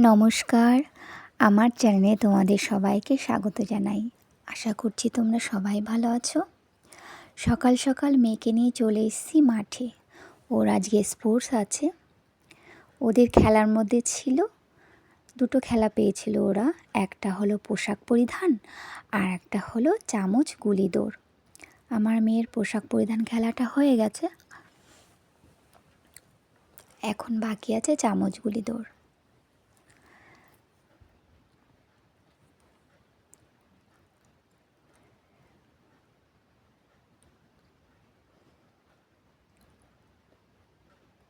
নমস্কার। আমার চ্যানেলে তোমাদের সবাইকে স্বাগত জানাই। আশা করছি তোমরা সবাই ভালো আছো। সকাল সকাল মেয়েকে নিয়ে চলে এসেছি মাঠে। ওর আজকে স্পোর্টস আছে। ওদের খেলার মধ্যে ছিল, দুটো খেলা পেয়েছিল ওরা। একটা হলো পোশাক পরিধান আর একটা হলো চামচ গুলি দৌড়। আমার মেয়ের পোশাক পরিধান খেলাটা হয়ে গেছে। এখন বাকি আছে চামচ গুলি দৌড়।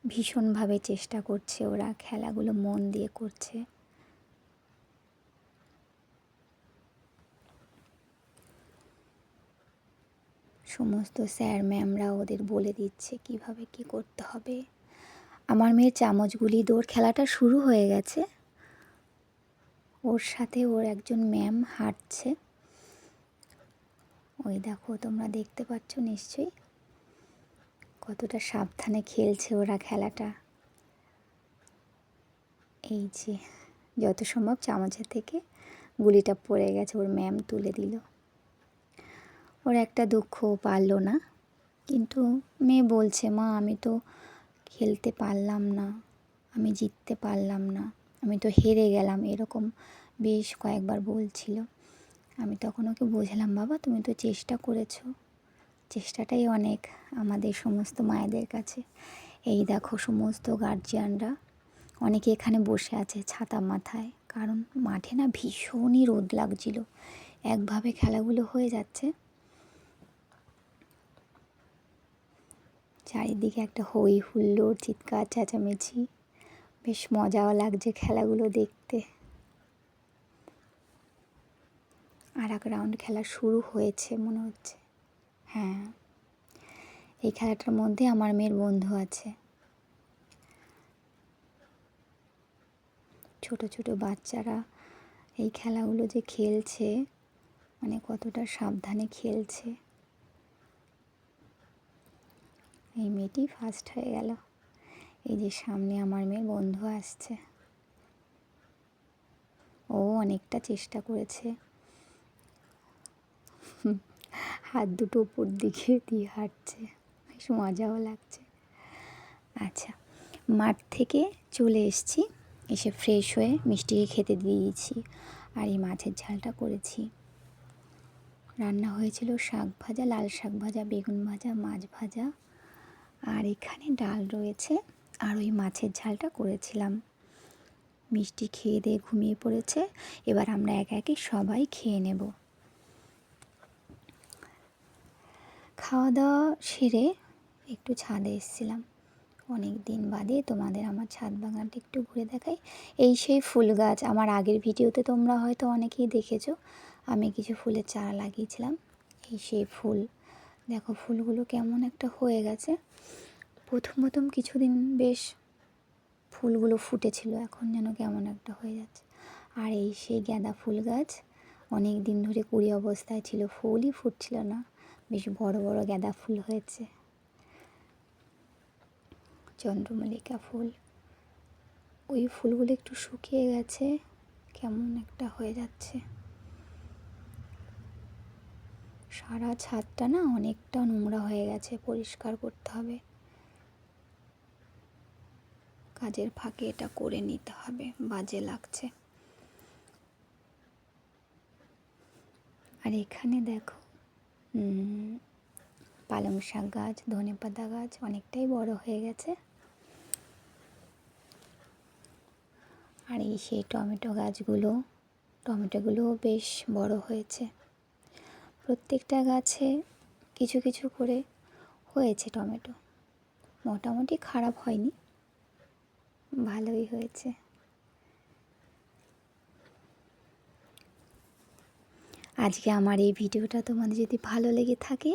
ভীষণভাবে চেষ্টা করছে ওরা, খেলাগুলো মন দিয়ে করছে। সমস্ত স্যার ম্যামরা ওদের বলে দিচ্ছে কীভাবে কি করতে হবে। আমার মেয়ের চামচগুলি দৌড় খেলাটা শুরু হয়ে গেছে। ওর সাথে ওর একজন ম্যাম হাঁটছে। ওই দেখো তোমরা দেখতে পাচ্ছ নিশ্চয়ই। কতটা সাবধানে খেলছে ওরা খেলাটা। এই যে, যত সম্ভব চামচের থেকে গুলিটা পড়ে গেছে, ওর ম্যাম তুলে দিল। ওর একটা দুঃখ পারল না, কিন্তু মেয়ে বলছে, মা, আমি তো খেলতে পারলাম না, আমি জিততে পারলাম না, আমি তো হেরে গেলাম, এরকম বেশ কয়েকবার বলছিল। আমি তখন ওকে বোঝালাম, বাবা, তুমি তো চেষ্টা করেছ। চেষ্টাটাই অনেক আমাদের সমস্ত মায়েদের কাছে। এই দেখো সমস্ত গার্জিয়ানরা অনেকে এখানে বসে আছে ছাতা মাথায়, কারণ মাঠে না ভীষণই রোদ লাগছিল। একভাবে খেলাগুলো হয়ে যাচ্ছে। চারিদিকে একটা হই হুল্লোড়, চিৎকার, চেঁচামেচি। বেশ মজাও লাগছে খেলাগুলো দেখতে। আর এক রাউন্ড খেলা শুরু হয়েছে মনে হচ্ছে। হ্যাঁ। এই খেলাটার মধ্যে আমার মেয়ের বন্ধু আছে। ছোট ছোট বাচ্চারা এই খেলাগুলো যে খেলছে মানে কতটা সাবধানে খেলছে। এই মেয়েটি ফার্স্ট হয়ে গেল। এই যে সামনে আমার মেয়ের বন্ধু আসছে। ও অনেকটা চেষ্টা করেছে। হাত দুটো উপর দিকে দিয়ে হাঁটছে। বেশ মজাও লাগছে। আচ্ছা মাঠ থেকে চলে এসছি। এসে ফ্রেশ হয়ে মিষ্টিকে খেতে দিয়েছি আর এই মাছের ঝালটা করেছি। রান্না হয়েছিল শাক ভাজা, লাল শাক ভাজা, বেগুন ভাজা, মাছ ভাজা। আর এখানে ডাল রয়েছে আর ওই মাছের ঝালটা করেছিলাম। মিষ্টি খেয়ে দিয়ে ঘুমিয়ে পড়েছে। এবার আমরা একে একে সবাই খেয়ে নেব। খাওয়া দাওয়া সেরে একটু ছাদে এসেছিলাম। অনেক দিন বাদে তোমাদের আমার ছাদ বাগানটা একটু ঘুরে দেখাই। এই সেই ফুল গাছ, আমার আগের ভিডিওতে তোমরা হয়তো অনেকেই দেখেছ। আমি কিছু ফুলের চারা লাগিয়েছিলাম। এই সেই ফুল, দেখো ফুলগুলো কেমন একটা হয়ে গেছে। প্রথম প্রথম কিছুদিন বেশ ফুলগুলো ফুটেছিল, এখন যেন কেমন একটা হয়ে যাচ্ছে। আর এই সেই গাঁদা ফুল গাছ, অনেক দিন ধরে কুড়ি অবস্থায় ছিল, ফুলই ফুটছিল না। বেশ বড় বড় গাঁদা ফুল হয়েছে। চন্দ্রমল্লিকা ফুল। ওই ফুলগুলো একটু শুকিয়ে গেছে, কেমন একটা হয়ে যাচ্ছে। সারা ছাদটা না অনেকটা নোংরা হয়ে গেছে, পরিষ্কার করতে হবে। কাজের ফাঁকে এটা করে নিতে হবে, বাজে লাগছে। আর এখানে দেখো পালং শাক গাছ, ধনে পাতা গাছ অনেকটাই বড় হয়ে গেছে। আর এই সেই টমেটো গাছগুলো, টমেটোগুলোও বেশ বড় হয়েছে। প্রত্যেকটা গাছে কিছু কিছু করে হয়েছে টমেটো। মোটামুটি খারাপ হয়নি, ভালোই হয়েছে। আজকে আমার এই ভিডিওটা তোমাদের যদি ভালো লেগে থাকে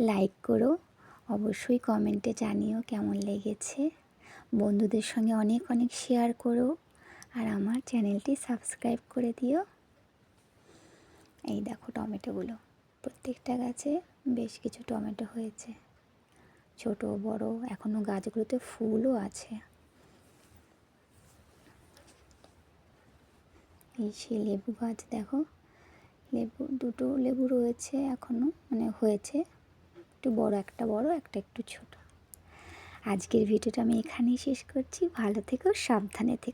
লাইক করো। অবশ্যই কমেন্টে জানিও কেমন লেগেছে। বন্ধুদের সঙ্গে অনেক অনেক শেয়ার করো আর আমার চ্যানেলটি সাবস্ক্রাইব করে দিও। এই দেখো টমেটোগুলো। প্রত্যেকটা গাছে বেশ কিছু টমেটো হয়েছে। ছোট, বড় এখনও গাছগুলোতে ফুলও আছে। এই সেই লেবু গাছ দেখো। লেবু, দুটো লেবু রয়েছে এখনও মানে হয়েছে। একটু বড় একটা বড়, একটা একটু ছোট। আজকের ভিডিওটা আমি এখানেই শেষ করছি। ভালো থেকো, সাবধানে থেকো।